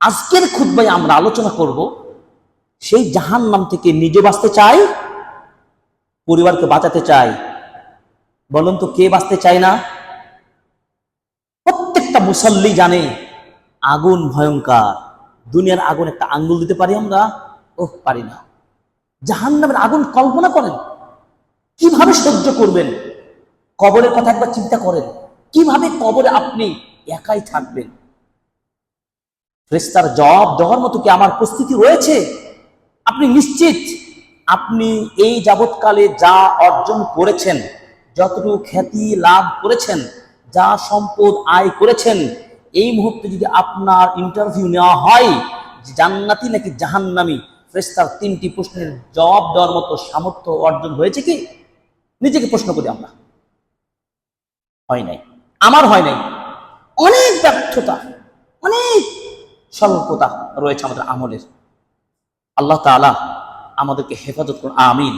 আজকের খুদ্ায় আমরা আলোচনা করব, সেই জাহান নাম থেকে নিজে বাঁচতে চাই পরিবারকে বাঁচাতে চাই বলুন তো কে বাঁচতে চায় না? প্রত্যেকটা মুসল্লি জানে, আগুন ভয়ঙ্কর। দুনিয়ার আগুন একটা আঙ্গুল দিতে পারি আমরা? ওহ, পারি না। জাহান নামের আগুন কল্পনা করেন। কীভাবে সহ্য করবেন? কবরের কথা একবার চিন্তা করেন। কীভাবে কবরে আপনি একাই থাকবেন? ফ্রেস্তার জবাব দেওয়ার মতো কি আমার প্রস্তুতি রয়েছে? আপনি নিশ্চিত আপনি এই যাবৎকালে যা অর্জন করেছেন, যতটুকু খ্যাতি লাভ করেছেন, যা সম্পদ আয় করেছেন, এই মুহূর্তে যদি আপনার ইন্টারভিউ নেওয়া হয় জান্নাতি নাকি জাহান্নামি ফ্রেস্তার তিনটি প্রশ্নের জবাব দেওয়ার মতো সামর্থ্য অর্জন হয়েছে কি? নিজেকে প্রশ্ন করি আমরা। হয় নাই। আমার হয় নাই। অনেক ব্যর্থতা। স্বল্পতা রয়েছে আমাদের আমলের। আল্লাহ তালা আমাদেরকে হেফাজত করুন আমিন।